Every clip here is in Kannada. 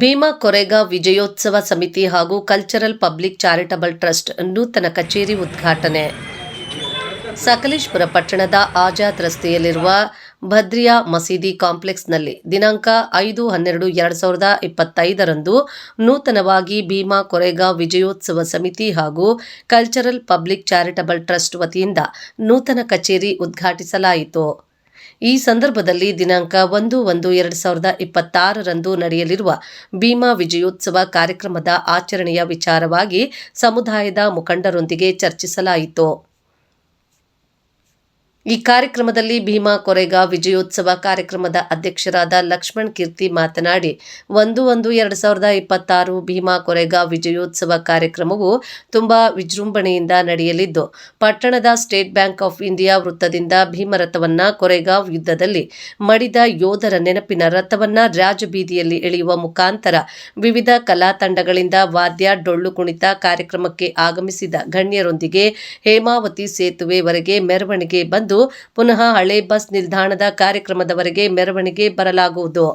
ಭೀಮಾ ಕೊರೆಗಾ ವಿಜಯೋತ್ಸವ ಸಮಿತಿ ಹಾಗೂ ಕಲ್ಚರಲ್ ಪಬ್ಲಿಕ್ ಚಾರಿಟಬಲ್ ಟ್ರಸ್ಟ್ ನೂತನ ಕಚೇರಿ ಉದ್ಘಾಟನೆ. ಸಕಲೇಶ್ಪುರ ಪಟ್ಟಣದ ಆಜಾದ್ ರಸ್ತೆಯಲ್ಲಿರುವ ಭದ್ರಿಯಾ ಮಸೀದಿ ಕಾಂಪ್ಲೆಕ್ಸ್ನಲ್ಲಿ ದಿನಾಂಕ ಐದು ಹನ್ನೆರಡು ಎರಡು ಸಾವಿರದ ಇಪ್ಪತ್ತೈದರಂದು ನೂತನವಾಗಿ ಭೀಮಾ ಕೊರೆಗಾ ವಿಜಯೋತ್ಸವ ಸಮಿತಿ ಹಾಗೂ ಕಲ್ಚರಲ್ ಪಬ್ಲಿಕ್ ಚಾರಿಟಬಲ್ ಟ್ರಸ್ಟ್ ವತಿಯಿಂದ ನೂತನ ಕಚೇರಿ ಉದ್ಘಾಟಿಸಲಾಯಿತು. ಈ ಸಂದರ್ಭದಲ್ಲಿ ದಿನಾಂಕ ಒಂದು ಒಂದು ಎರಡು ಸಾವಿರದ ಇಪ್ಪತ್ತಾರರಂದು ನಡೆಯಲಿರುವ ಭೀಮಾ ವಿಜಯೋತ್ಸವ ಕಾರ್ಯಕ್ರಮದ ಆಚರಣೆಯ ವಿಚಾರವಾಗಿ ಸಮುದಾಯದ ಮುಖಂಡರೊಂದಿಗೆ ಚರ್ಚಿಸಲಾಯಿತು. ಈ ಕಾರ್ಯಕ್ರಮದಲ್ಲಿ ಭೀಮಾ ಕೊರೆಗಾ ವಿಜಯೋತ್ಸವ ಕಾರ್ಯಕ್ರಮದ ಅಧ್ಯಕ್ಷರಾದ ಲಕ್ಷ್ಮಣ್ ಕೀರ್ತಿ ಮಾತನಾಡಿ, ಒಂದು ಒಂದು ಎರಡು ಸಾವಿರದ ಇಪ್ಪತ್ತಾರು ಭೀಮಾ ಕೊರೆಗಾ ವಿಜಯೋತ್ಸವ ಕಾರ್ಯಕ್ರಮವು ತುಂಬಾ ವಿಜೃಂಭಣೆಯಿಂದ ನಡೆಯಲಿದ್ದು, ಪಟ್ಟಣದ ಸ್ಟೇಟ್ ಬ್ಯಾಂಕ್ ಆಫ್ ಇಂಡಿಯಾ ವೃತ್ತದಿಂದ ಭೀಮರಥವನ್ನ ಕೊರೆಗಾವ್ ಯುದ್ಧದಲ್ಲಿ ಮಡಿದ ಯೋಧರ ನೆನಪಿನ ರಥವನ್ನ ರಾಜಬೀದಿಯಲ್ಲಿ ಎಳೆಯುವ ಮುಖಾಂತರ ವಿವಿಧ ಕಲಾ ತಂಡಗಳಿಂದ ವಾದ್ಯ, ಡೊಳ್ಳು ಕುಣಿತ ಕಾರ್ಯಕ್ರಮಕ್ಕೆ ಆಗಮಿಸಿದ ಗಣ್ಯರೊಂದಿಗೆ ಹೇಮಾವತಿ ಸೇತುವೆವರೆಗೆ ಮೆರವಣಿಗೆ ಬಂದು ಪುನಃ ಹಳೆ ಬಸ್ ನಿಲ್ದಾಣದ ಕಾರ್ಯಕ್ರಮದವರೆಗೆ ಮೆರವಣಿಗೆ ಬರಲಾಗುವುದು.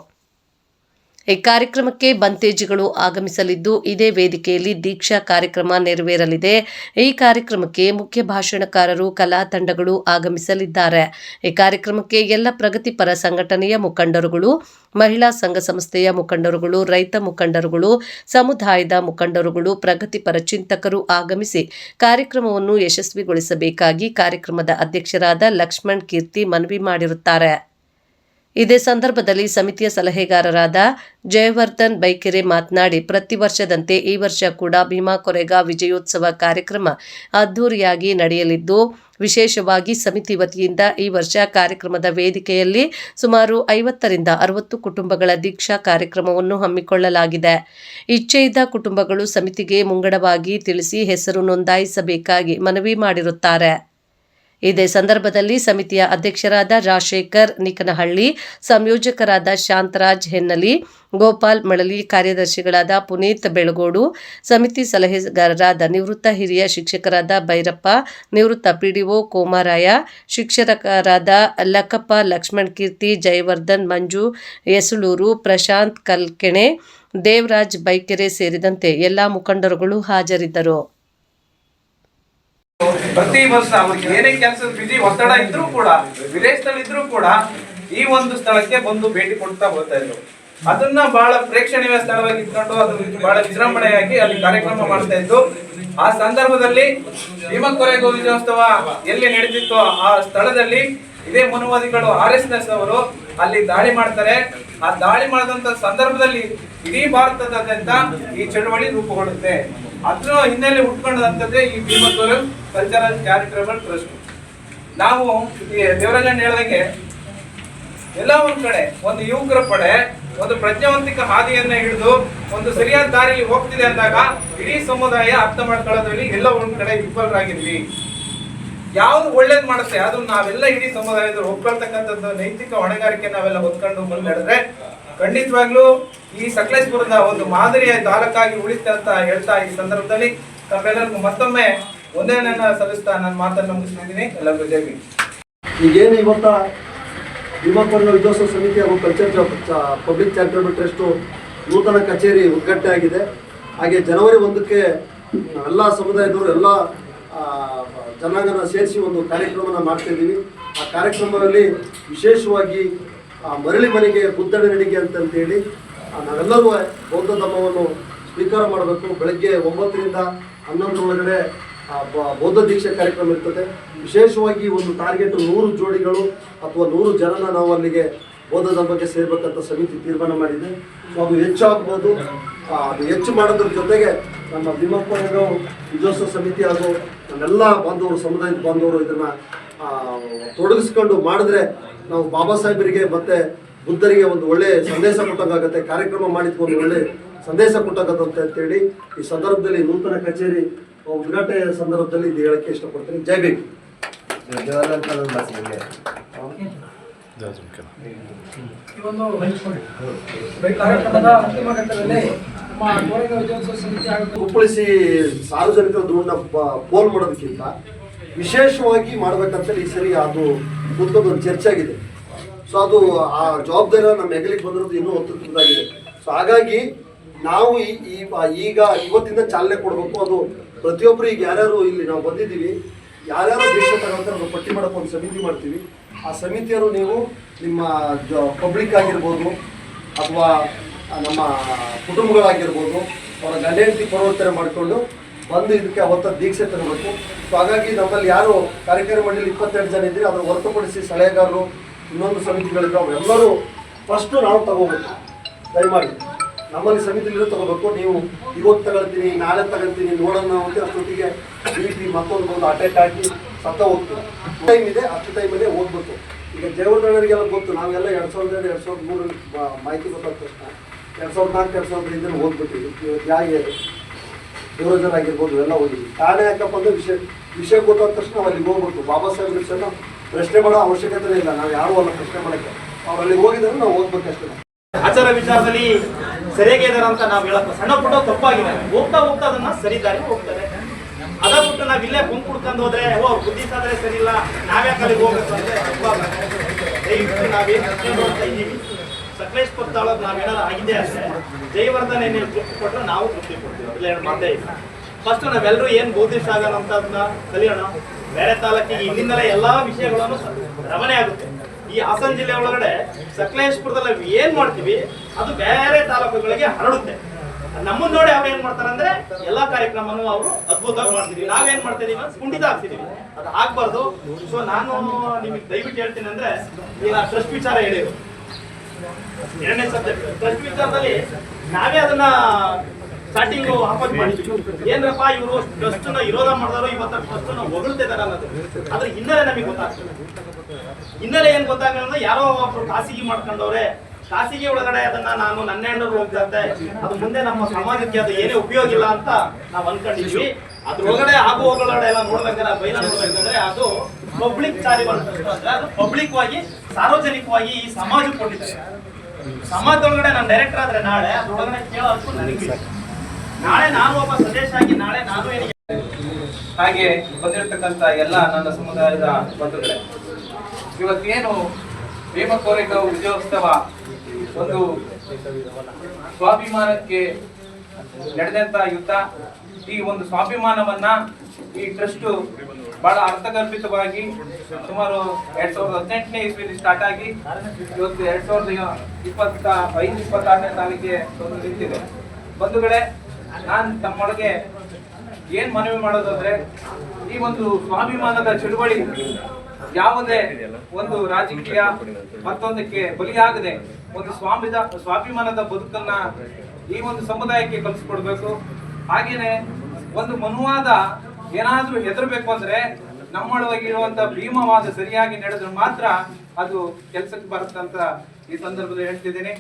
ಈ ಕಾರ್ಯಕ್ರಮಕ್ಕೆ ಬಂತೇಜಿಗಳು ಆಗಮಿಸಲಿದ್ದು ಇದೇ ವೇದಿಕೆಯಲ್ಲಿ ದೀಕ್ಷಾ ಕಾರ್ಯಕ್ರಮ ನೆರವೇರಲಿದೆ. ಈ ಕಾರ್ಯಕ್ರಮಕ್ಕೆ ಮುಖ್ಯ ಭಾಷಣಕಾರರು, ಕಲಾ ತಂಡಗಳು ಆಗಮಿಸಲಿದ್ದಾರೆ. ಈ ಕಾರ್ಯಕ್ರಮಕ್ಕೆ ಎಲ್ಲ ಪ್ರಗತಿಪರ ಸಂಘಟನೆಯ ಮುಖಂಡರುಗಳು, ಮಹಿಳಾ ಸಂಘ ಸಂಸ್ಥೆಯ ಮುಖಂಡರುಗಳು, ರೈತ ಮುಖಂಡರುಗಳು, ಸಮುದಾಯದ ಮುಖಂಡರುಗಳು, ಪ್ರಗತಿಪರ ಚಿಂತಕರು ಆಗಮಿಸಿ ಕಾರ್ಯಕ್ರಮವನ್ನು ಯಶಸ್ವಿಗೊಳಿಸಬೇಕಾಗಿ ಕಾರ್ಯಕ್ರಮದ ಅಧ್ಯಕ್ಷರಾದ ಲಕ್ಷ್ಮಣ್ ಕೀರ್ತಿ ಮನವಿ ಮಾಡಿರುತ್ತಾರೆ. ಇದೇ ಸಂದರ್ಭದಲ್ಲಿ ಸಮಿತಿಯ ಸಲಹೆಗಾರರಾದ ಜಯವರ್ಧನ್ ಬೈಕೆರೆ ಮಾತನಾಡಿ, ಪ್ರತಿ ವರ್ಷದಂತೆ ಈ ವರ್ಷ ಕೂಡ ಭೀಮಾ ಕೊರೆಗಾ ವಿಜಯೋತ್ಸವ ಕಾರ್ಯಕ್ರಮ ಅದ್ದೂರಿಯಾಗಿ ನಡೆಯಲಿದ್ದು, ವಿಶೇಷವಾಗಿ ಸಮಿತಿ ವತಿಯಿಂದ ಈ ವರ್ಷ ಕಾರ್ಯಕ್ರಮದ ವೇದಿಕೆಯಲ್ಲಿ ಸುಮಾರು ಐವತ್ತರಿಂದ ಅರವತ್ತು ಕುಟುಂಬಗಳ ದೀಕ್ಷಾ ಕಾರ್ಯಕ್ರಮವನ್ನು ಹಮ್ಮಿಕೊಳ್ಳಲಾಗಿದೆ. ಇಚ್ಛೆಯಿದ್ದ ಕುಟುಂಬಗಳು ಸಮಿತಿಗೆ ಮುಂಗಡವಾಗಿ ತಿಳಿಸಿ ಹೆಸರು ನೋಂದಾಯಿಸಬೇಕಾಗಿ ಮನವಿ ಮಾಡಿರುತ್ತಾರೆ. ಇದೇ ಸಂದರ್ಭದಲ್ಲಿ ಸಮಿತಿಯ ಅಧ್ಯಕ್ಷರಾದ ರಾಜಶೇಖರ್ ನಿಕನಹಳ್ಳಿ, ಸಂಯೋಜಕರಾದ ಶಾಂತರಾಜ್ ಹೆನ್ನಲಿ ಗೋಪಾಲ್ ಮಳಲಿ ಕಾರ್ಯದರ್ಶಿಗಳಾದ ಪುನೀತ್ ಬೆಳಗೋಡು, ಸಮಿತಿ ಸಲಹೆಗಾರರಾದ ನಿವೃತ್ತ ಹಿರಿಯ ಶಿಕ್ಷಕರಾದ ಭೈರಪ್ಪ, ನಿವೃತ್ತ ಪಿಡಿಒ ಕೋಮಾರಾಯ, ಶಿಕ್ಷಕರಾದ ಲಕ್ಕಪ್ಪ, ಲಕ್ಷ್ಮಣ್ ಕೀರ್ತಿ, ಜಯವರ್ಧನ್ ಮಂಜು ಯಸುಳೂರು ಪ್ರಶಾಂತ್ ಕಲ್ಕೆಣೆ, ದೇವರಾಜ್ ಬೈಕೆರೆ ಸೇರಿದಂತೆ ಎಲ್ಲ ಮುಖಂಡರುಗಳು ಹಾಜರಿದ್ದರು. ಪ್ರತಿ ವರ್ಷ ಅವ್ರಿಗೆ ಏನೇ ಕೆಲಸದ ಬಿಜಿ ಒತ್ತಡ ಇದ್ರೂ ಕೂಡ ವಿದೇಶದಲ್ಲಿ ಇದ್ರೂ ಕೂಡ ಈ ಒಂದು ಸ್ಥಳಕ್ಕೆ ಬಂದು ಭೇಟಿ ಕೊಡ್ತಾ ಹೋಗ್ತಾ ಇದ್ರು. ಅದನ್ನ ಬಹಳ ಪ್ರೇಕ್ಷಣೀಯ ಸ್ಥಳವಾಗಿ ಇಟ್ಕೊಂಡು ಅದು ಬಹಳ ವಿಜೃಂಭಣೆಯಾಗಿ ಅಲ್ಲಿ ಕಾರ್ಯಕ್ರಮ ಮಾಡ್ತಾ ಇದ್ದು, ಆ ಸಂದರ್ಭದಲ್ಲಿ ಭೀಮಕೊರೆ ಗೋವಿಂದೋತ್ಸವ ಎಲ್ಲಿ ನಡೆದಿತ್ತು ಆ ಸ್ಥಳದಲ್ಲಿ ಇದೇ ಮನುವಾದಿಗಳು ಆರ್ ಎಸ್ ಎಸ್ ಅವರು ಅಲ್ಲಿ ದಾಳಿ ಮಾಡ್ತಾರೆ. ಆ ದಾಳಿ ಮಾಡಿದಂತ ಸಂದರ್ಭದಲ್ಲಿ ಇಡೀ ಭಾರತದಾದ್ಯಂತ ಈ ಚಳವಳಿ ರೂಪುಗೊಳ್ಳುತ್ತೆ. ಅದ್ರ ಹಿನ್ನೆಲೆ ಉಟ್ಕೊಂಡಂತದ್ದೇ ಈ ಭೀಮತ್ತೂರು ಕಲ್ಚರಲ್ ಚಾರಿಟಬಲ್ ಟ್ರಸ್ಟ್ ನಾವು ದೇವರಾಜಣ್ಣ ಹೇಳ್ದಂಗೆ ಎಲ್ಲ ಒಂದ್ ಕಡೆ, ಒಂದು ಯುವಕರ ಪಡೆ, ಒಂದು ಪ್ರಜ್ಞಾವಂತಿಕ ಹಾದಿಯನ್ನ ಹಿಡಿದು ಒಂದು ಸರಿಯಾದ ದಾರಿಯಲ್ಲಿ ಹೋಗ್ತಿದೆ ಅಂದಾಗ ಇಡೀ ಸಮುದಾಯ ಅರ್ಥ ಮಾಡ್ಕೊಳ್ಳೋದ್ರಲ್ಲಿ ಎಲ್ಲ ಒಂದ್ ಕಡೆ ವಿಫಲರಾಗಿದ್ವಿ ಯಾವ್ದು ಒಳ್ಳೇದ್ ಮಾಡುತ್ತೆ ಅದು ನಾವೆಲ್ಲ ಇಡೀ ಸಮುದಾಯದ ಒಪ್ಕೊಳ್ತಕ್ಕಂಥದ್ದು ನೈತಿಕ ಹೊಣೆಗಾರಿಕೆ ನಾವೆಲ್ಲ ಹೊತ್ಕೊಂಡು ಮುನ್ನಡೆದ್ರೆ ಖಂಡಿತವಾಗ್ಲೂ ಈ ಸಕಲೇಶ್ಪುರದ ಒಂದು ಮಾದರಿಯ ತಾಲೂಕಾಗಿ ಉಳಿತೆ ಅಂತ ಹೇಳ್ತಾ ಈ ಸಂದರ್ಭದಲ್ಲಿ ತಮ್ಮೆಲ್ಲರಿಗೂ ಮತ್ತೊಮ್ಮೆ ಒಂದೇ ನನ್ನ ಸಲ್ಲಿಸ್ತಾ ನನ್ನ ಮಾತನ್ನು ಮುಗಿಸ್ತಿದ್ದೀನಿ ಎಲ್ಲರಿಗೂ ಜೈ ಭೀಮ್. ಈಗೇನು ಇವತ್ತ ಭೀಮಾಪುರ ವಿದ್ಯೋತ್ಸವ ಸಮಿತಿ ಹಾಗೂ ಕಲ್ಚರ್ ಪಬ್ಲಿಕ್ ಚಾರಿಟಬಲ್ ಟ್ರಸ್ಟು ನೂತನ ಕಚೇರಿ ಉದ್ಘಾಟನೆ ಆಗಿದೆ. ಹಾಗೆ ಜನವರಿ ಒಂದಕ್ಕೆ ಎಲ್ಲ ಸಮುದಾಯದವರು, ಎಲ್ಲ ಜನಾಂಗನ ಸೇರಿಸಿ ಒಂದು ಕಾರ್ಯಕ್ರಮನ ಮಾಡ್ತಾ ಇದ್ದೀವಿ. ಆ ಕಾರ್ಯಕ್ರಮದಲ್ಲಿ ವಿಶೇಷವಾಗಿ ಆ, ಮರಳಿ ಮನೆಗೆ ಬುದ್ಧನ ನಡಿಗೆ ಅಂತಂತೇಳಿ ನಾವೆಲ್ಲರೂ ಬೌದ್ಧ ಧರ್ಮವನ್ನು ಸ್ವೀಕಾರ ಮಾಡಬೇಕು. ಬೆಳಗ್ಗೆ ಒಂಬತ್ತರಿಂದ ಹನ್ನೊಂದರೊಳಗಡೆ ಬೌದ್ಧ ದೀಕ್ಷೆ ಕಾರ್ಯಕ್ರಮ ಇರ್ತದೆ. ವಿಶೇಷವಾಗಿ ಒಂದು ಟಾರ್ಗೆಟ್ ನೂರು ಜೋಡಿಗಳು ಅಥವಾ ನೂರು ಜನನ ನಾವು ಅಲ್ಲಿಗೆ ಬೌದ್ಧ ಧರ್ಮಕ್ಕೆ ಸೇರ್ಬೇಕಂತ ಸಮಿತಿ ತೀರ್ಮಾನ ಮಾಡಿದೆ. ಸೊ ಅದು ಹೆಚ್ಚಾಗ್ಬೋದು. ಅದು ಹೆಚ್ಚು ಮಾಡೋದ್ರ ಜೊತೆಗೆ ನಮ್ಮ ಭೀಮಪ್ಪ ವಿಜೋತ್ಸವ ಸಮಿತಿ ಹಾಗೂ ನಮ್ಮೆಲ್ಲ ಬಾಂಧವರು ಸಮುದಾಯದ ಬಾಂಧವರು ಇದನ್ನು ತೊಡಗಿಸ್ಕೊಂಡು ಮಾಡಿದ್ರೆ ನಾವು ಬಾಬಾ ಸಾಹೇಬರಿಗೆ ಮತ್ತೆ ಬುದ್ಧರಿಗೆ ಒಂದು ಒಳ್ಳೆ ಸಂದೇಶ ಕೊಟ್ಟಂಗಾಗತ್ತೆ ಕಾರ್ಯಕ್ರಮ ಮಾಡಿದ್ವಿ ಒಂದು ಒಳ್ಳೆ ಸಂದೇಶ ಕೊಟ್ಟಾಗತ್ತೆ ಅಂತೇಳಿ ಈ ಸಂದರ್ಭದಲ್ಲಿ ನೂತನ ಕಚೇರಿ ಉದ್ಘಾಟನೆ ಸಂದರ್ಭದಲ್ಲಿ ಇದು ಹೇಳಕ್ಕೆ ಇಷ್ಟಪಡ್ತೀನಿ. ಜೈ ಭೀಮ್. ಕಾರ್ಯಕ್ರಮದ ಅಂತಿಮ ಘಟ್ಟದಲ್ಲಿ ಕುಪ್ಪಳಿಸಿ ಸಾರ್ವಜನಿಕರ ದೂರನ್ನ ಪೋಲ್ ಮಾಡೋದಕ್ಕಿಂತ ವಿಶೇಷವಾಗಿ ಮಾಡ್ಬೇಕಂತೇಳಿ ಈ ಸರಿ ಅದು ಒಂದು ಚರ್ಚೆ ಆಗಿದೆ. ಸೊ ಅದು ಆ ಜವಾಬ್ದಾರಿ ನಮ್ಮ ಹೆಗಲಿಗೆ ಬಂದಿರೋದು ಇನ್ನೂ ಒತ್ತುದಾಗಿದೆ ಸೊ ಹಾಗಾಗಿ ನಾವು ಈ ಈಗ ಇವತ್ತಿಂದ ಚಾಲನೆ ಕೊಡಬೇಕು. ಅದು ಪ್ರತಿಯೊಬ್ಬರು ಈಗ ಯಾರ್ಯಾರು ಇಲ್ಲಿ ನಾವು ಬಂದಿದ್ದೀವಿ, ಯಾರ್ಯಾರು ದೇಶ ತಗೊಳ್ತಾರೆ ನಾವು ಪಟ್ಟಿ ಮಾಡಕ್ಕೆ ಒಂದು ಸಮಿತಿ ಮಾಡ್ತೀವಿ. ಆ ಸಮಿತಿಯರು ನೀವು ನಿಮ್ಮ ಪಬ್ಲಿಕ್ ಆಗಿರ್ಬೋದು ಅಥವಾ ನಮ್ಮ ಕುಟುಂಬಗಳಾಗಿರ್ಬೋದು, ಅವರ ಗಂಡ ಹೆಂಡತಿ ಪರಿವರ್ತನೆ ಮಾಡಿಕೊಂಡು ಬಂದು ಇದಕ್ಕೆ ಅವತ್ತ ದೀಕ್ಷೆ ತರಬೇಕು. ಸೊ ಹಾಗಾಗಿ ನಮ್ಮಲ್ಲಿ ಯಾರು ಕಾರ್ಯಕ್ರಮ ಮಂಡಳಿ ಇಪ್ಪತ್ತೆರಡು ಜನ ಇದ್ದೀರಿ ಅದನ್ನು ಹೊರತುಪಡಿಸಿ ಸಲಹೆಗಾರರು, ಇನ್ನೊಂದು ಸಮಿತಿಗಳಿದ್ದಾವೆ ಅವರೆಲ್ಲರೂ ಫಸ್ಟು ನಾವು ತಗೋಬೇಕು. ದಯಮಾಡಿ. ನಮ್ಮಲ್ಲಿ ಸಮಿತಿಗಳು ತಗೋಬೇಕು. ನೀವು ಇವತ್ತು ತಗೊಳ್ತೀನಿ ನಾಳೆ ತಗೊಳ್ತೀನಿ ನೋಡೋಣ ಅಂತ ಅಷ್ಟೊತ್ತಿಗೆ ಬಿ ಮತ್ತೊಂದು ಒಂದು ಅಟ್ಯಾಕ್ ಹಾಕಿ ಸತ್ತ ಹೋಗ್ತೀವಿ. ಟೈಮ್ ಇದೆ, ಅಷ್ಟು ಟೈಮಲ್ಲಿ ಓದ್ಬೇಕು ಈಗ ಜಯವರ್ಧನರಿಗೆಲ್ಲ ಗೊತ್ತು, ನಾವೆಲ್ಲ ಎರಡು ಸಾವಿರದ ಎರಡು ಎರಡು ಸಾವಿರದ ಬ- ಮಾಹಿತಿ ಗೊತ್ತಾದ ತಕ್ಷಣ ಎರಡು ಸಾವಿರದ ನಾಲ್ಕು, ಎರಡು ಸಾವಿರದ ಐದರಲ್ಲಿ ಓದ್ಬಿಟ್ಟಿವಿ ಇವತ್ತು ದೇವರಾಜರ್ ಆಗಿರ್ಬೋದು ಎಲ್ಲ ಹೋಗಿದ್ವಿ ಕಾರಣ ಯಾಕಪ್ಪ ಅಂದ್ರೆ ವಿಷಯ ವಿಷಯ ಗೊತ್ತಾದ ತಕ್ಷಣ ನಾವು ಅಲ್ಲಿಗೆ ಹೋಗ್ಬೇಕು ಬಾಬಾ ಸಾಹೇಬ್ ವಿಷಯನ ಪ್ರಶ್ನೆ ಮಾಡೋ ಅವಶ್ಯಕತೆ ಇಲ್ಲ. ನಾವು ಯಾರು ಅಲ್ಲ ಪ್ರಶ್ನೆ ಮಾಡಕ್ಕೆ. ಅವ್ರು ಅಲ್ಲಿಗೆ ಹೋಗಿದ್ರೆ ನಾವು ಹೋಗ್ಬೇಕಷ್ಟೇ. ಆಚಾರ ವಿಚಾರದಲ್ಲಿ ಸರಿಯಾಗಿ ಇದಾರೆ ಅಂತ ನಾವು ಹೇಳಪ್ಪ ಸಣ್ಣ ಪುಟ್ಟ ತಪ್ಪಾಗಿದೆ. ಹೋಗ್ತಾ ಹೋಗ್ತಾ ಅದನ್ನ ಸರಿ ದಾರಿ ಹೋಗ್ತಾರೆ ಅದ ಬಿಟ್ಟು ನಾವ್ ಇಲ್ಲೇ ಗುಂಪು ಕುಡ್ಕೊಂಡು ಹೋದ್ರೆ ಓ ಬುದ್ಧಿ ಸಾಧನೆ ಸರಿ ಇಲ್ಲ, ನಾವ್ಯಾಕೆ ಅಲ್ಲಿಗೆ ಹೋಗ್ಬೇಕು ಅಂದ್ರೆ. ದಯವಿಟ್ಟು ನಾವೇನ್ ಇದ್ದೀವಿ. ಸಕಲೇಶ್ಪುರ ತಾಳೂಕ್ ನಾವೇನಾದ್ರು ಆಗಿದೆ ಅಷ್ಟೇ ಜಯವರ್ಧನ್ ಏನೇನು ತೃಪ್ತಿ ಕೊಟ್ಟರೆ ನಾವು ತೃಪ್ತಿ ಕೊಡ್ತೀವಿ. ಇಲ್ಲ ಮಾತೇ ಇಲ್ಲ. ಫಸ್ಟ್ ನಾವೆಲ್ಲರೂ ಏನು ಬೋಧಿ ಸಾಗರ ಅಂತ ಅದನ್ನ ಕಲಿಯೋಣ. ಬೇರೆ ತಾಲೂಕಿಗೆ ಇಲ್ಲಿಂದಲೇ ಎಲ್ಲಾ ವಿಷಯಗಳನ್ನು ರಮಣೆ ಆಗುತ್ತೆ. ಈ ಹಾಸನ ಜಿಲ್ಲೆ ಒಳಗಡೆ ಸಕಲೇಶ್ಪುರದಲ್ಲಿ ನಾವು ಏನ್ ಮಾಡ್ತೀವಿ, ಅದು ಬೇರೆ ತಾಲೂಕುಗಳಿಗೆ ಹರಡುತ್ತೆ. ನಮ್ಮನ್ನ ನೋಡಿ ಅವ್ರು ಏನ್ ಮಾಡ್ತಾರೆ ಅಂದ್ರೆ ಎಲ್ಲಾ ಕಾರ್ಯಕ್ರಮನೂ ಅವರು ಅದ್ಭುತವಾಗಿ ಮಾಡ್ತೀವಿ ನಾವೇನ್ ಮಾಡ್ತಾ ಇದೀವಿ ಅಂದ್ರೆ ಕುಂಠಿತ ಆಗ್ತಿದೀವಿ. ಅದು ಆಗ್ಬಾರ್ದು. ಸೊ ನಾನು ನಿಮಗೆ ದಯವಿಟ್ಟು ಹೇಳ್ತೀನಿ ಅಂದ್ರೆ, ಈಗ ಟ್ರಸ್ಟ್ ವಿಚಾರ ಹೇಳಿದ್ರು ಎರಡನೇ ಸಬ್ಜೆಕ್ಟ್. ಟ್ರಸ್ಟ್ ವಿಚಾರದಲ್ಲಿ ನಾವೇ ಅದನ್ನ ಸ್ಟಾರ್ಟಿಂಗ್ ಆಫರ್ ಮಾಡಿದ್ವಿ. ಏನ್ರಪ್ಪ ಇವರು ಟ್ರಸ್ಟ್ನ ವಿರೋಧ ಮಾಡಿದಾರೋ ಇವತ್ತ ಟ್ರಸ್ಟ್ನ ಹೊಗಳ್ತಿದಾರ ಅನ್ನೋದು. ಅದ್ರ ಹಿನ್ನೆಲೆ ನಮಗೆ ಗೊತ್ತಾಗ್ತದೆ. ಹಿನ್ನೆಲೆ ಏನ್ ಗೊತ್ತಾಗಲ್ಲ ಯಾರೋ ಒಬ್ರು ಖಾಸಗಿ ಮಾಡ್ಕೊಂಡವ್ರೆ, ಖಾಸಗಿ ಒಳಗಡೆ ಅದನ್ನ ನಾನು ನನ್ನ ಹೆಂಡರು ಹೋಗ್ದಂತೆ ಅದು ಮುಂದೆ ನಮ್ಮ ಸಮಾಜಕ್ಕೆ ಅದು ಏನೇ ಉಪಯೋಗ ಇಲ್ಲ ಅಂತ ನಾವು ಅನ್ಕೊಂಡಿದ್ವಿ. ಅದ್ರೊಳಗಡೆ ಆಗು ಹೋಗಲಡೆ ಎಲ್ಲ ನೋಡ್ಬೇಕಾದ್ರೆ ಬೈಲ ನೋಡ್ಬೇಕಂದ್ರೆ ಅದು ಪಬ್ಲಿಕ್ ಅಂದ್ರೆ ಅದು ಪಬ್ಲಿಕ್ ವಾಗಿ ಸಾರ್ವಜನಿಕವಾಗಿ ಈ ಸಮಾಜ ಕೊಟ್ಟಿದ್ದಾರೆ ಸಮಾಜದೊಳಗಡೆ ನಾನು ಡೈರೆಕ್ಟರ್ ಆದ್ರೆ ನಾಳೆ ಅದ್ರೊಳಗಡೆ ಕೇಳೋದು ನನಗೆ ನಾಳೆ ನಾನು ಒಬ್ಬ ಸದಸ್ಯ ಆಗಿ ನಾಳೆ ನಾನು ಏನಿಗೆ ಹಾಗೆ ಬಂದಿರತಕ್ಕಂತ ಎಲ್ಲ ನನ್ನ ಸಮುದಾಯದ ಬಂಧುಗಳೇ, ಇವತ್ತೇನು ಭೀಮ ಕೋರೆಗಾಂವ್ ವಿಜಯೋತ್ಸವ ಒಂದು ಸ್ವಾಭಿಮಾನಕ್ಕೆ ನಡೆದಂತ ಯುದ್ಧ ಈ ಒಂದು ಸ್ವಾಭಿಮಾನವನ್ನ ಈ ಟ್ರಸ್ಟ್ ಬಹಳ ಅರ್ಥಗರ್ಭಿತವಾಗಿ ಸುಮಾರು ಎರಡ್ ಸಾವಿರದ ಹದಿನೆಂಟನೇ ಇಸ್ವಿಲಿ ಸ್ಟಾರ್ಟ್ ಆಗಿ ಇವತ್ತು ಎರಡ್ ಸಾವಿರದ ಇಪ್ಪತ್ತ ಐದು, ಇಪ್ಪತ್ತಾರನೇ ತಾರೀಕಿಗೆ ಒಂದು ನಿಂತಿದೆ. ಬಂಧುಗಳೇ, ನಾನು ತಮ್ಮೊಳಗೆ ಏನ್ ಮನವಿ ಮಾಡೋದಂದ್ರೆ ಈ ಒಂದು ಸ್ವಾಭಿಮಾನದ ಚಳುವಳಿ ಯಾವುದೇ ಒಂದು ರಾಜಕೀಯ ಮತ್ತೊಂದಕ್ಕೆ ಬಲಿಯಾಗದೆ ಒಂದು ಸ್ವಾಮಿದ ಸ್ವಾಭಿಮಾನದ ಬದುಕನ್ನ ಈ ಒಂದು ಸಮುದಾಯಕ್ಕೆ ಕಲಿಸ್ಕೊಡ್ಬೇಕು. ಹಾಗೇನೆ ಒಂದು ಮನುವಾದ ಏನಾದ್ರೂ ಹೆದರ್ಬೇಕು ಅಂದ್ರೆ ನಮ್ಮೊಳಗೆ ಇರುವಂತ ಭೀಮವಾದ ಸರಿಯಾಗಿ ನಡೆದ್ರೆ ಮಾತ್ರ ಅದು ಕೆಲಸಕ್ಕೆ ಬರುತ್ತಂತ ಈ ಸಂದರ್ಭದಲ್ಲಿ ಹೇಳ್ತಿದ್ದೀನಿ.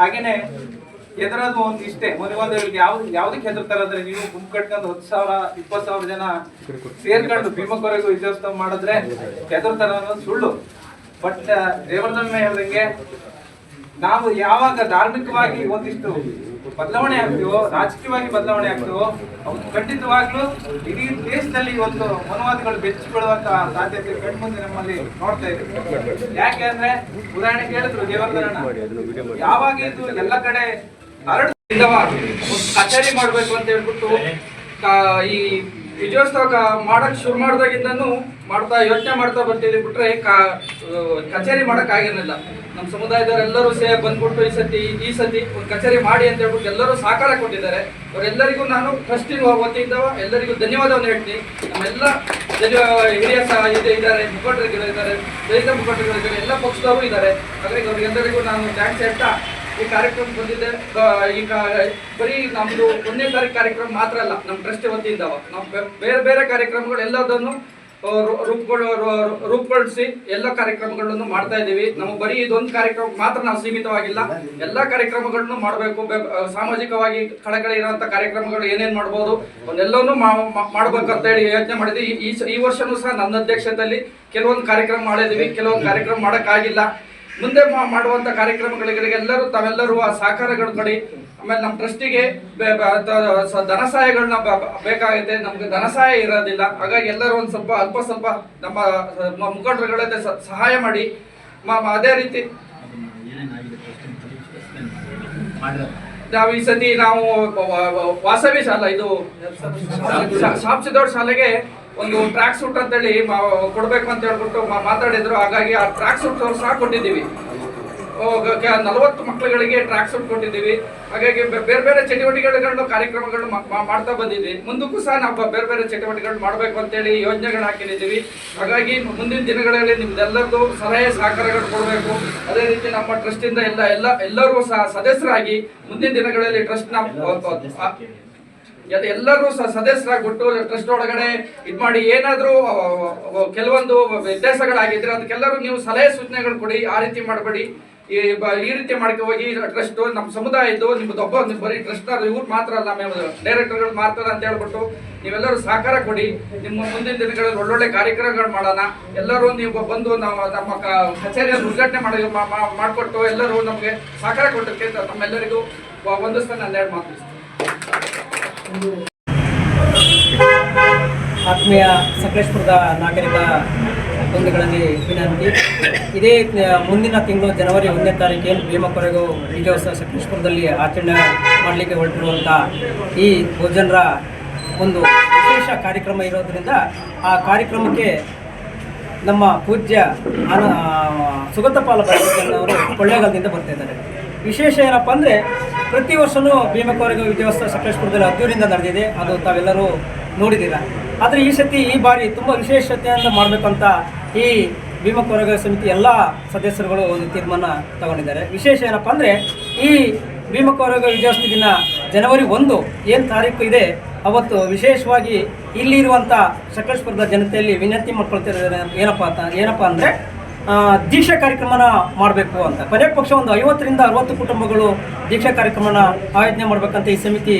ಹಾಗೇನೆ ಹೆದರೋದು ಒಂದು ಇಷ್ಟೇ. ಮನುವಾದಗಳಿಗೆ ಯಾವ ಯಾವ್ದಕ್ಕೆ ಹೆದರ್ತಾರೆ ಅಂದ್ರೆ ನೀವು ಗುಂಪು ಕಟ್ಕೊಂಡು ಹತ್ತು ಸಾವಿರ, ಇಪ್ಪತ್ತು ಸಾವಿರ ಜನ ಸೇರ್ಕೊಂಡು ಭೀಮಕೊರೆಗೂ ವಿಜಯೋತ್ಸವ ಮಾಡಿದ್ರೆ ಹೆದರ್ತಾರ ಅನ್ನೋದು ಸುಳ್ಳು. ಬಟ್ ದೇವರದನ್ನ ಹೇಳ್ದಂಗೆ ನಾವು ಯಾವಾಗ ಧಾರ್ಮಿಕವಾಗಿ ಒಂದಿಷ್ಟು ಬದಲಾವಣೆ ಆಗ್ತೀವೋ, ರಾಜಕೀಯವಾಗಿ ಬದಲಾವಣೆ ಆಗ್ತೀವೋ ಅವು ಖಂಡಿತವಾಗ್ಲೂ ಇಡೀ ದೇಶದಲ್ಲಿ ಇವತ್ತು ಮನವಾದಿಗಳು ಬೆಚ್ಚಿಕೊಳ್ಳುವಂತಹ ಸಾಧ್ಯತೆ ಕಣ್ಮುಂದೆ ನಮ್ಮಲ್ಲಿ ನೋಡ್ತಾ ಇದ್ದೀವಿ ಯಾಕೆ ಅಂದ್ರೆ ಉದಾಹರಣೆ ಹೇಳಿದ್ರು ದೇವರ್ಧನ ಯಾವಾಗ ಇದು ಎಲ್ಲ ಕಡೆ ಹರಡು ಕಚೇರಿ ಮಾಡ್ಬೇಕು ಅಂತ ಹೇಳ್ಬಿಟ್ಟು ಈ ವಿಜಯೋತ್ಸವ ಮಾಡಕ್ ಶುರು ಮಾಡಿದಾಗಿಂದನು ಮಾಡ್ತಾ ಯೋಚನೆ ಮಾಡ್ತಾ ಬರ್ತೀವಿ ಬಿಟ್ರೆ ಕಚೇರಿ ಮಾಡಕ್ ಆಗಿರಲಿಲ್ಲ. ನಮ್ಮ ಸಮುದಾಯದವರೆಲ್ಲರೂ ಸೇ ಬಂದ್ಬಿಟ್ಟು ಈ ಸತಿ ಈ ಸತಿ ಒಂದು ಕಚೇರಿ ಮಾಡಿ ಅಂತ ಹೇಳ್ಬಿಟ್ಟು ಎಲ್ಲರೂ ಸಹಕಾರ ಕೊಟ್ಟಿದ್ದಾರೆ. ಅವರೆಲ್ಲರಿಗೂ ನಾನು ಟ್ರಸ್ಟಿನ ವತಿಯಿಂದ ಎಲ್ಲರಿಗೂ ಧನ್ಯವಾದವನ್ನು ಹೇಳ್ತೀನಿ. ನಮ್ಮೆಲ್ಲ ಹಿರಿಯ ಸಹ ಇದೆ ಇದ್ದಾರೆ ರೈತ ಮುಖಂಡರುಗಳು ಇದ್ದಾರೆ, ಎಲ್ಲ ಪಕ್ಷದವರು ಇದ್ದಾರೆ. ಹಾಗಾಗಿ ಅವರಿಗೆಲ್ಲರಿಗೂ ನಾನು ಥ್ಯಾಂಕ್ಸ್ ಹೇಳ್ತಾ ಈ ಕಾರ್ಯಕ್ರಮ ಬಂದಿದೆ. ಆ, ಈಗ ಬರೀ ನಮ್ದು ಒಂದನೇ ತಾರೀಕು ಕಾರ್ಯಕ್ರಮ ಮಾತ್ರ ಅಲ್ಲ ನಮ್ಮ ಟ್ರಸ್ಟ್ ವತಿಯಿಂದ ನಾವು ಬೇರೆ ಬೇರೆ ಕಾರ್ಯಕ್ರಮಗಳು ಎಲ್ಲದನ್ನು ರೂಪುಗಳು ರೂಪುಗೊಳಿಸಿ ಎಲ್ಲ ಕಾರ್ಯಕ್ರಮಗಳನ್ನು ಮಾಡ್ತಾ ಇದ್ದೀವಿ. ನಮಗೆ ಬರೀ ಇದೊಂದು ಕಾರ್ಯಕ್ರಮ ಮಾತ್ರ ನಾವು ಸೀಮಿತವಾಗಿಲ್ಲ. ಎಲ್ಲ ಕಾರ್ಯಕ್ರಮಗಳನ್ನು ಮಾಡಬೇಕು. ಸಾಮಾಜಿಕವಾಗಿ ಕಳಕಳಿ ಇರುವಂತ ಕಾರ್ಯಕ್ರಮಗಳು ಏನೇನು ಮಾಡ್ಬೋದು ಮಾ- ಮಾಡ್ಬೇಕಂತ ಹೇಳಿ ಯೋಚನೆ ಮಾಡಿದ್ವಿ. ಈ- ಈ ವರ್ಷನೂ ಸಹ ನನ್ನ ಅಧ್ಯಕ್ಷತೆಯಲ್ಲಿ ಕೆಲವೊಂದು ಕಾರ್ಯಕ್ರಮ ಮಾಡಿದ್ದೀವಿ. ಕೆಲವೊಂದು ಕಾರ್ಯಕ್ರಮ ಮಾಡೋಕ್ಕಾಗಿಲ್ಲ. ಮುಂದೆ ಮಾ- ಮಾಡುವಂತ ಕಾರ್ಯಕ್ರಮಗಳಿಗೆ ಎಲ್ಲರೂ ತಾವೆಲ್ಲರೂ ಆ ಸಹಕಾರಗಳು ಕೊಡಿ ಆಮೇಲೆ ನಮ್ಮ ಟ್ರಸ್ಟಿಗೆ ಧನ ಸಹಾಯಗಳನ್ನ ಬೇಕಾಗುತ್ತೆ ನಮ್ಗೆ ಧನ ಸಹಾಯ ಇರೋದಿಲ್ಲ ಹಾಗಾಗಿ ಎಲ್ಲರೂ ಒಂದು ಸ್ವಲ್ಪ ಅಲ್ಪ ಸ್ವಲ್ಪ ನಮ್ಮ ಮುಖಂಡರುಗಳ ಸಹಾಯ ಮಾಡಿ ಅದೇ ರೀತಿ ನಾವು ಈ ಸತಿ ನಾವು ವಾಸವಿ ಶಾಲಾ ಇದು ಸಾಪ್ಸಿದವ್ರ ಶಾಲೆಗೆ ಒಂದು ಟ್ರ್ಯಾಕ್ ಸೂಟ್ ಅಂತೇಳಿ ಕೊಡ್ಬೇಕು ಅಂತ ಹೇಳ್ಬಿಟ್ಟು ಮಾತಾಡಿದ್ರು. ಹಾಗಾಗಿ ಆ ಟ್ರ್ಯಾಕ್ ಸೂಟ್ ಸಹ ಕೊಟ್ಟಿದ್ದೀವಿ. ನಲವತ್ತು ಮಕ್ಕಳುಗಳಿಗೆ ಟ್ರ್ಯಾಕ್ ಸೂಟ್ ಕೊಟ್ಟಿದ್ದೀವಿ. ಹಾಗಾಗಿ ಬೇರೆ ಬೇರೆ ಚಟುವಟಿಕೆಗಳನ್ನು ಮಾ- ಮಾಡ್ತಾ ಬಂದಿದ್ವಿ ಮುಂದಕ್ಕೂ ಸಹ ನಾವು ಬೇರೆ ಬೇರೆ ಚಟುವಟಿಕೆಗಳು ಮಾಡಬೇಕು ಅಂತೇಳಿ ಯೋಜನೆಗಳು ಹಾಕಿದ್ದೀವಿ. ಹಾಗಾಗಿ ಮುಂದಿನ ದಿನಗಳಲ್ಲಿ ನಿಮ್ದೆಲ್ಲರಿಗೂ ಸಲಹೆ ಸಹಕಾರಗಳು ಕೊಡಬೇಕು. ಅದೇ ರೀತಿ ನಮ್ಮ ಟ್ರಸ್ಟಿಂದ ಎಲ್ಲ ಎಲ್ಲ ಎಲ್ಲರೂ ಸಹ ಸದಸ್ಯರಾಗಿ ಮುಂದಿನ ದಿನಗಳಲ್ಲಿ ಟ್ರಸ್ಟ್ ಎಲ್ಲರೂ ಸಹ ಸದಸ್ಯರಾಗ್ಬಿಟ್ಟು ಟ್ರಸ್ಟ್ ಒಳಗಡೆ ಇದು ಮಾಡಿ ಏನಾದ್ರೂ ಕೆಲವೊಂದು ವ್ಯತ್ಯಾಸಗಳಾಗಿದ್ರೆ ಅದಕ್ಕೆಲ್ಲರೂ ನೀವು ಸಲಹೆ ಸೂಚನೆಗಳು ಕೊಡಿ, ಆ ರೀತಿ ಮಾಡಬೇಡಿ. ಈ ಈ ರೀತಿ ಮಾಡ್ಕೊ ಹೋಗಿ ಟ್ರಸ್ಟ್ ನಮ್ಮ ಸಮುದಾಯದ್ದು, ನಿಮ್ದು ಒಬ್ಬ ನಿಮ್ಮ ಬರೀ ಟ್ರಸ್ಟ್ ಇವ್ರು ಮಾತ್ರ ಅಲ್ಲ మేము ಡೈರೆಕ್ಟರ್ಗಳು ಮಾಡ್ತಾರೆ ಅಂತ ಹೇಳ್ಬಿಟ್ಟು ನೀವೆಲ್ಲರೂ ಸಹಕಾರ ಕೊಡಿ. ನಿಮ್ಮ ಮುಂದಿನ ದಿನಗಳಲ್ಲಿ ಒಳ್ಳೊಳ್ಳೆ ಕಾರ್ಯಕ್ರಮಗಳು ಮಾಡೋಣ. ಎಲ್ಲರೂ ನೀವು ಬಂದು ನಾವು ನಮ್ಮ ಕಚೇರಿಯನ್ನು ಉದ್ಘಾಟನೆ ಮಾಡಿ ಮಾಡಿಕೊಟ್ಟು ಎಲ್ಲರೂ ನಮಗೆ ಸಹಕಾರ ಕೊಟ್ಟಕ್ಕೆ ನಮ್ಮೆಲ್ಲರಿಗೂ ಒಂದಿಸ್ತಾನೆ ಎರಡು ಮಾತು ಆತ್ಮೀಯ ಸಕಲೇಶ್ಪುರದ ನಾಗರಿಕ ಬಂಧುಗಳಲ್ಲಿ ವಿನಂತಿ. ಇದೇ ಮುಂದಿನ ತಿಂಗಳು ಜನವರಿ ಒಂದನೇ ತಾರೀಕು ಏನು ಭೀಮಕೊರೆಗೂ ವಿಜಯೋತ್ಸವ ಸಕಲೇಶ್ಪುರದಲ್ಲಿ ಆಚರಣೆ ಮಾಡಲಿಕ್ಕೆ ಹೊರಟಿರುವಂಥ ಈ ಭೋಜನರ ಒಂದು ವಿಶೇಷ ಕಾರ್ಯಕ್ರಮ ಇರೋದರಿಂದ ಆ ಕಾರ್ಯಕ್ರಮಕ್ಕೆ ನಮ್ಮ ಪೂಜ್ಯ ಅನ ಸುಗತಪಾಲ ಅವರು ಕೊಳ್ಳೇಗಾಲದಿಂದ ಬರ್ತಾ ಇದ್ದಾರೆ. ವಿಶೇಷ ಏನಪ್ಪ ಅಂದರೆ ಪ್ರತಿ ವರ್ಷವೂ ಭೀಮಕೋರೆಗೆ ವಿಜಯೋತ್ಸವ ಸಕಲೇಶ್ಪುರದಲ್ಲಿ ಅದ್ದೂರಿಂದ ನಡೆದಿದೆ. ಅದು ತಾವೆಲ್ಲರೂ ನೋಡಿದ್ದೀರ. ಆದರೆ ಈ ಸತಿ ಈ ಬಾರಿ ತುಂಬ ವಿಶೇಷತೆಯಿಂದ ಮಾಡಬೇಕಂತ ಈ ಭೀಮಕೋರೆಗ ಸಮಿತಿ ಎಲ್ಲ ಸದಸ್ಯರುಗಳು ಒಂದು ತೀರ್ಮಾನ ತಗೊಂಡಿದ್ದಾರೆ. ವಿಶೇಷ ಏನಪ್ಪ ಅಂದರೆ ಈ ಭೀಮಕೋರೆಗ ವಿಜಯೋತ್ಸವ ದಿನ ಜನವರಿ ಒಂದು ಏನು ತಾರೀಕು ಇದೆ, ಅವತ್ತು ವಿಶೇಷವಾಗಿ ಇಲ್ಲಿರುವಂಥ ಸಕಲೇಶ್ಪುರದ ಜನತೆಯಲ್ಲಿ ವಿನಂತಿ ಮಾಡ್ಕೊಳ್ತಿದ್ದಾರೆ ಏನಪ್ಪ ಅಂತ ಏನಪ್ಪ ಅಂದರೆ ದೀಕ್ಷಾ ಕಾರ್ಯಕ್ರಮನ ಮಾಡಬೇಕು ಅಂತ. ಕೊನೆ ಪಕ್ಷ ಒಂದು ಐವತ್ತರಿಂದ ಅರವತ್ತು ಕುಟುಂಬಗಳು ದೀಕ್ಷಾ ಕಾರ್ಯಕ್ರಮನ ಆಯೋಜನೆ ಮಾಡಬೇಕಂತ ಈ ಸಮಿತಿ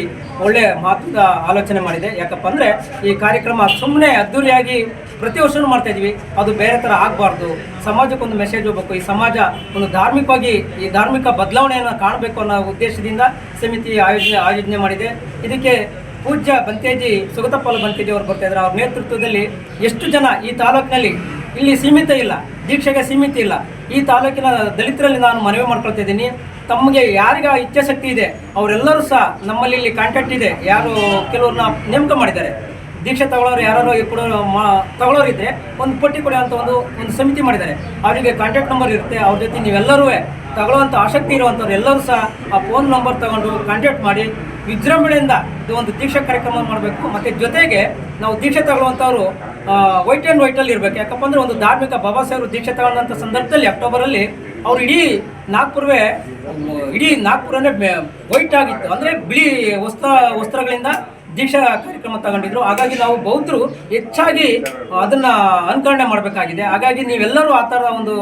ಒಳ್ಳೆ ಮಹತ್ವದ ಆಲೋಚನೆ ಮಾಡಿದೆ. ಯಾಕಪ್ಪ ಅಂದರೆ ಈ ಕಾರ್ಯಕ್ರಮ ಸುಮ್ಮನೆ ಅದ್ದೂರಿಯಾಗಿ ಪ್ರತಿ ವರ್ಷವೂ ಮಾಡ್ತಾ ಇದ್ವಿ. ಅದು ಬೇರೆ ಥರ ಆಗಬಾರ್ದು. ಸಮಾಜಕ್ಕೊಂದು ಮೆಸೇಜ್ ಹೋಗ್ಬೇಕು. ಈ ಸಮಾಜ ಒಂದು ಧಾರ್ಮಿಕವಾಗಿ, ಈ ಧಾರ್ಮಿಕ ಬದಲಾವಣೆಯನ್ನು ಕಾಣಬೇಕು ಅನ್ನೋ ಉದ್ದೇಶದಿಂದ ಸಮಿತಿ ಆಯೋಜನೆ ಆಯೋಜನೆ ಮಾಡಿದೆ. ಇದಕ್ಕೆ ಪೂಜ್ಯ ಬಂತೇಜಿ, ಸುಗತಪಾಲ ಬಂತೇಜಿ ಅವರು ಬರ್ತಾ ಇದ್ದಾರೆ ಅವ್ರ ನೇತೃತ್ವದಲ್ಲಿ ಎಷ್ಟು ಜನ ಈ ತಾಲೂಕಿನಲ್ಲಿ ಇಲ್ಲಿ ಸೀಮಿತ ಇಲ್ಲ. ದೀಕ್ಷೆಗೆ ಸೀಮಿತ ಇಲ್ಲ. ಈ ತಾಲೂಕಿನ ದಲಿತರಲ್ಲಿ ನಾನು ಮನವಿ ಮಾಡ್ಕೊಳ್ತಾ ಇದ್ದೀನಿ. ತಮಗೆ ಯಾರಿಗ ಇಚ್ಛಾಶಕ್ತಿ ಇದೆ, ಅವರೆಲ್ಲರೂ ಸಹ ನಮ್ಮಲ್ಲಿ ಇಲ್ಲಿ ಕಾಂಟ್ಯಾಕ್ಟ್ ಇದೆ. ಯಾರು ಕೆಲವ್ರನ್ನ ನೇಮಕ ಮಾಡಿದ್ದಾರೆ. ದೀಕ್ಷೆ ತಗೊಳ್ಳೋರು ಯಾರು ಕೊಡೋ, ಮಾ ತಗೊಳ್ಳೋರಿದ್ರೆ ಒಂದು ಪಟ್ಟಿ ಕೊಡಿ ಅಂತ ಒಂದು ಒಂದು ಸಮಿತಿ ಮಾಡಿದ್ದಾರೆ. ಅವರಿಗೆ ಕಾಂಟ್ಯಾಕ್ಟ್ ನಂಬರ್ ಇರುತ್ತೆ. ಅವ್ರ ಜೊತೆ ನೀವೆಲ್ಲರೂ ತಗೊಳ್ಳುವಂಥ ಆಸಕ್ತಿ ಇರುವಂಥವ್ರು ಎಲ್ಲರೂ ಸಹ ಆ ಫೋನ್ ನಂಬರ್ ತಗೊಂಡು ಕಾಂಟ್ಯಾಕ್ಟ್ ಮಾಡಿ. ವಿಜೃಂಭಣೆಯಿಂದ ಇದು ಒಂದು ದೀಕ್ಷಾ ಕಾರ್ಯಕ್ರಮ ಮಾಡಬೇಕು. ಮತ್ತು ಜೊತೆಗೆ ನಾವು ದೀಕ್ಷೆ ತಗೊಳ್ಳುವಂಥವ್ರು ವೈಟ್ ಆ್ಯಂಡ್ ವೈಟಲ್ಲಿ ಇರಬೇಕು. ಯಾಕಪ್ಪ ಅಂದರೆ ಒಂದು ಧಾರ್ಮಿಕ ಬಾಬಾ ಸಾಹೇಬರು ದೀಕ್ಷೆ ತಗೊಂಡಂಥ ಸಂದರ್ಭದಲ್ಲಿ ಅಕ್ಟೋಬರಲ್ಲಿ ಅವರು ಇಡೀ ನಾಗ್ಪುರವೇ, ಇಡೀ ನಾಗ್ಪುರನೇ ವೈಟ್ ಆಗಿತ್ತು. ಅಂದರೆ ಬಿಳಿ ವಸ್ತ್ರ, ವಸ್ತ್ರಗಳಿಂದ ದೀಕ್ಷಾ ಕಾರ್ಯಕ್ರಮ ತಗೊಂಡಿದ್ರು. ಹಾಗಾಗಿ ನಾವು ಬೌದ್ಧರು ಹೆಚ್ಚಾಗಿ ಅದನ್ನ ಅನುಕರಣೆ ಮಾಡಬೇಕಾಗಿದೆ. ಹಾಗಾಗಿ ನೀವೆಲ್ಲರೂ ಆ ಥರ ಒಂದು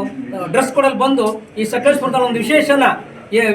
ಡ್ರೆಸ್ ಕೊಡಲು ಬಂದು ಈ ಸಕಲೇಶ್ಪುರದಲ್ಲಿ ಒಂದು ವಿಶೇಷನ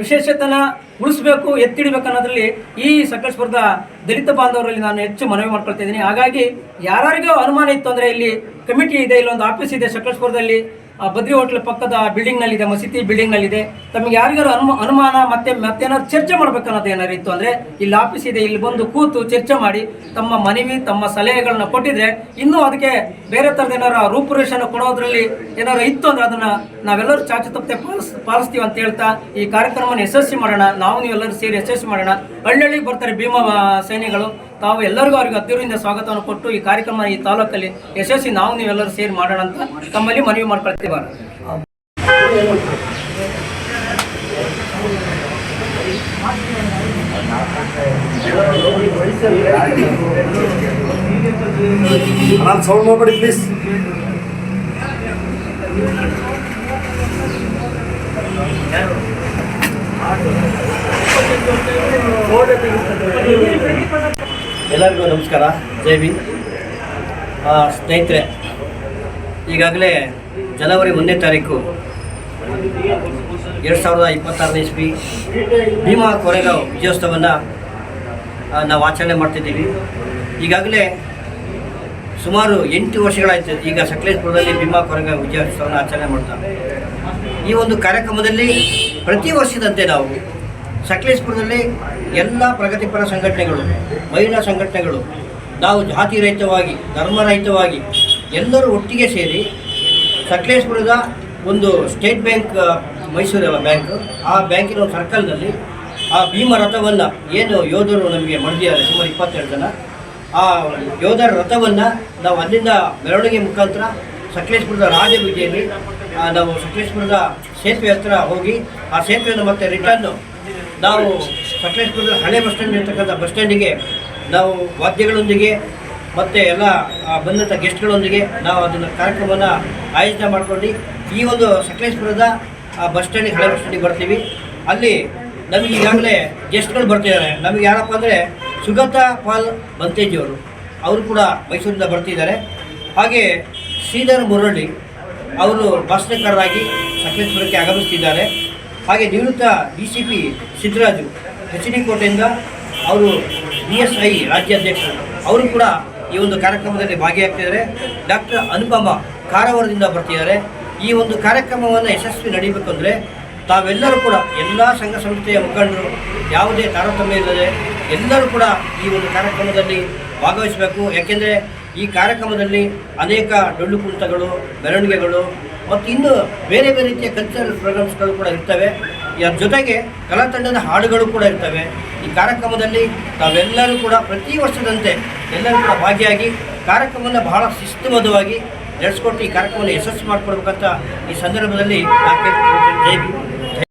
ವಿಶೇಷತನ ಉಳಿಸ್ಬೇಕು, ಎತ್ತಿಡಬೇಕು ಅನ್ನೋದ್ರಲ್ಲಿ ಈ ಸಕಲೇಶ್ಪುರದ ದಲಿತ ಬಾಂಧವರಲ್ಲಿ ನಾನು ಹೆಚ್ಚು ಮನವಿ ಮಾಡ್ಕೊಳ್ತಾ ಇದ್ದೀನಿ. ಹಾಗಾಗಿ ಯಾರಿಗೂ ಅನುಮಾನ ಇತ್ತು ಅಂದರೆ ಇಲ್ಲಿ ಕಮಿಟಿ ಇದೆ, ಇಲ್ಲೊಂದು ಆಫೀಸ್ ಇದೆ ಸಕಲೇಶ್ಪುರದಲ್ಲಿ ಆ ಬದ್ರಿ ಹೋಟ್ಲ್ ಪಕ್ಕದ ಬಿಲ್ಡಿಂಗ್ನಲ್ಲಿದೆ ಮಸೀದಿ ಬಿಲ್ಡಿಂಗ್ನಲ್ಲಿದೆ ತಮಗೆ ಯಾರಿಗಾರು ಅನುಮ, ಅನುಮಾನ ಮತ್ತೆ ಮತ್ತೇನಾದ್ರು ಚರ್ಚೆ ಮಾಡ್ಬೇಕನ್ನೋದು ಏನಾರು ಇತ್ತು ಅಂದರೆ ಇಲ್ಲಿ ಆಫೀಸ್ ಇದೆ, ಇಲ್ಲಿ ಬಂದು ಕೂತು ಚರ್ಚೆ ಮಾಡಿ ತಮ್ಮ ಮನವಿ, ತಮ್ಮ ಸಲಹೆಗಳನ್ನ ಕೊಟ್ಟಿದ್ರೆ ಇನ್ನೂ ಅದಕ್ಕೆ ಬೇರೆ ಥರದ ಏನಾರ ರೂಪುರೇಷನ್ ಕೊಡೋದ್ರಲ್ಲಿ ಏನಾರು ಇತ್ತು ಅಂದ್ರೆ ಅದನ್ನ ನಾವೆಲ್ಲರೂ ಚಾಚು ತಪ್ಪದೆ ಪಾಲಿಸ್, ಪಾಲಿಸ್ತೀವಿ ಅಂತ ಹೇಳ್ತಾ ಈ ಕಾರ್ಯಕ್ರಮವನ್ನು ಯಶಸ್ವಿ ಮಾಡೋಣ, ನಾವು ನೀವೆಲ್ಲರೂ ಸೇರಿ ಯಶಸ್ವಿ ಮಾಡೋಣ. ಹಳ್ಳಿಗೆ ಬರ್ತಾರೆ ಭೀಮಾ ಸೈನಿಗಳು. ತಾವು ಎಲ್ಲರಿಗೂ ಅವರಿಗೆ ಹತ್ತಿರದಿಂದ ಸ್ವಾಗತವನ್ನು ಕೊಟ್ಟು ಈ ಕಾರ್ಯಕ್ರಮ ಈ ತಾಲೂಕಲ್ಲಿ ಯಶಸ್ವಿ ನಾವು ನೀವೆಲ್ಲರೂ ಸೇರಿ ಮಾಡೋಣ ಅಂತ ತಮ್ಮಲ್ಲಿ ಮನವಿ ಮಾಡ್ಕೊಳ್ತೀವಿ ಸೌಂಡ್ ಎಲ್ಲರಿಗೂ ನಮಸ್ಕಾರ. ಜೈ ಬಿ ಸ್ನೇಹಿತರೆ, ಈಗಾಗಲೇ ಜನವರಿ ಒಂದನೇ ತಾರೀಕು ಎರಡು ಸಾವಿರದ ಇಪ್ಪತ್ತಾರನೇ ಇಸ್ವಿ ಭೀಮಾ ಕೊರೆಗಾವ್ ವಿಜಯೋತ್ಸವವನ್ನು ನಾವು ಆಚರಣೆ ಮಾಡ್ತಿದ್ದೀವಿ. ಈಗಾಗಲೇ ಸುಮಾರು ಎಂಟು ವರ್ಷಗಳಾಯಿತು ಈಗ ಸಕಲೇಶ್ಪುರದಲ್ಲಿ ಭೀಮಾ ಕೊರೆಗಾವ್ ವಿಜಯೋತ್ಸವನ ಆಚರಣೆ ಮಾಡ್ತಾರೆ ಈ ಒಂದು ಕಾರ್ಯಕ್ರಮದಲ್ಲಿ ಪ್ರತಿ ವರ್ಷದಂತೆ ನಾವು ಸಕಲೇಶ್ಪುರದಲ್ಲಿ ಎಲ್ಲ ಪ್ರಗತಿಪರ ಸಂಘಟನೆಗಳು, ಮಹಿಳಾ ಸಂಘಟನೆಗಳು, ನಾವು ಜಾತಿ ರಹಿತವಾಗಿ ಧರ್ಮರಹಿತವಾಗಿ ಎಲ್ಲರೂ ಒಟ್ಟಿಗೆ ಸೇರಿ ಸಕಲೇಶ್ಪುರದ ಒಂದು ಸ್ಟೇಟ್ ಬ್ಯಾಂಕ್ ಮೈಸೂರು ಬ್ಯಾಂಕ್. ಆ ಬ್ಯಾಂಕಿನ ಒಂದು ಸರ್ಕಲ್ನಲ್ಲಿ ಆ ಭೀಮ ರಥವನ್ನು ಏನು ಯೋಧರು ನಮಗೆ ಮಾಡಿದ್ದಾರೆ ಸುಮಾರು ಇಪ್ಪತ್ತೆರಡು ಜನ. ಆ ಯೋಧರ ರಥವನ್ನು ನಾವು ಅಲ್ಲಿಂದ ಮೆರವಣಿಗೆ ಮುಖಾಂತರ ಸಕಲೇಶ್ಪುರದ ರಾಜಬೀದಿಯಲ್ಲಿ ನಾವು ಸಕಲೇಶ್ಪುರದ ಸೇತುವೆ ಹತ್ರ ಹೋಗಿ ಆ ಸೇತುವೆಯನ್ನು ಮತ್ತೆ ರಿಟರ್ನು ನಾವು ಸಕಲೇಶ್ಪುರದ ಹಳೆ ಬಸ್ ಸ್ಟ್ಯಾಂಡ್ ಇರ್ತಕ್ಕಂಥ ಬಸ್ ಸ್ಟ್ಯಾಂಡಿಗೆ ನಾವು ವಾದ್ಯಗಳೊಂದಿಗೆ ಮತ್ತು ಎಲ್ಲ ಬಂದಂಥ ಗೆಸ್ಟ್ಗಳೊಂದಿಗೆ ನಾವು ಅದನ್ನು ಕಾರ್ಯಕ್ರಮವನ್ನು ಆಯೋಜನೆ ಮಾಡ್ಕೊಂಡು ಈ ಒಂದು ಸಕಲೇಶ್ಪುರದ ಬಸ್ ಸ್ಟ್ಯಾಂಡಿಗೆ, ಹಳೆ ಬಸ್ ಸ್ಟ್ಯಾಂಡಿಗೆ ಬರ್ತೀವಿ. ಅಲ್ಲಿ ನಮಗೆ ಈಗಾಗಲೇ ಗೆಸ್ಟ್ಗಳು ಬರ್ತಿದ್ದಾರೆ ನಮಗೆ ಯಾರಪ್ಪ ಅಂದರೆ ಸುಗತಾ ಪಾಲ್ ಬಂತೇಜಿಯವರು ಅವರು ಕೂಡ ಮೈಸೂರಿಂದ ಬರ್ತಿದ್ದಾರೆ. ಹಾಗೆ ಶ್ರೀಧರ್ ಮುರಳಿ ಅವರು ಭಾಷಣಕಾರರಾಗಿ ಸಕಲೇಶ್ಪುರಕ್ಕೆ ಆಗಮಿಸ್ತಿದ್ದಾರೆ. ಹಾಗೆ ನಿವೃತ್ತ D C P Siddaraju H D ಕೋಟೆಯಿಂದ ಅವರು ಬಿ ಎಸ್ ಐ ರಾಜ್ಯಾಧ್ಯಕ್ಷರು. ಅವರು ಕೂಡ ಈ ಒಂದು ಕಾರ್ಯಕ್ರಮದಲ್ಲಿ ಭಾಗಿಯಾಗ್ತಿದ್ದಾರೆ. ಡಾಕ್ಟರ್ ಅನುಪಮ ಕಾರವಾರದಿಂದ ಬರ್ತಿದ್ದಾರೆ. ಈ ಒಂದು ಕಾರ್ಯಕ್ರಮವನ್ನು ಯಶಸ್ವಿ ನಡೀಬೇಕಂದ್ರೆ ತಾವೆಲ್ಲರೂ ಕೂಡ ಎಲ್ಲ ಸಂಘ ಸಂಸ್ಥೆಯ ಮುಖಂಡರು, ಯಾವುದೇ ತಾರತಮ್ಯ ಇಲ್ಲದೆ ಎಲ್ಲರೂ ಕೂಡ ಈ ಒಂದು ಕಾರ್ಯಕ್ರಮದಲ್ಲಿ ಭಾಗವಹಿಸಬೇಕು. ಯಾಕೆಂದರೆ ಈ ಕಾರ್ಯಕ್ರಮದಲ್ಲಿ ಅನೇಕ ಡೊಳ್ಳು ಕುಣಿತಗಳು ಮೆರವಣಿಗೆಗಳು ಮತ್ತು ಇನ್ನು ಬೇರೆ ಬೇರೆ ರೀತಿಯ ಕಲ್ಚರಲ್ ಪ್ರೋಗ್ರಾಮ್ಸ್ಗಳು ಕೂಡ ಇರ್ತವೆ ಇದರ ಜೊತೆಗೆ ಕಲಾ ತಂಡದ ಹಾಡುಗಳು ಕೂಡ ಇರ್ತವೆ ಈ ಕಾರ್ಯಕ್ರಮದಲ್ಲಿ ತಾವೆಲ್ಲರೂ ಕೂಡ ಪ್ರತಿ ವರ್ಷದಂತೆ ಎಲ್ಲರೂ ಕೂಡ ಭಾಗಿಯಾಗಿ ಕಾರ್ಯಕ್ರಮವನ್ನು ಬಹಳ ಶಿಸ್ತುಬದ್ಧವಾಗಿ ನಡೆಸ್ಕೊಟ್ಟು ಈ ಕಾರ್ಯಕ್ರಮವನ್ನು ಯಶಸ್ಸು ಮಾಡಿಕೊಡ್ಬೇಕಂತ ಈ ಸಂದರ್ಭದಲ್ಲಿ ಕೇಳ್ಕೊಳ್ತೇನೆ. ಜೈ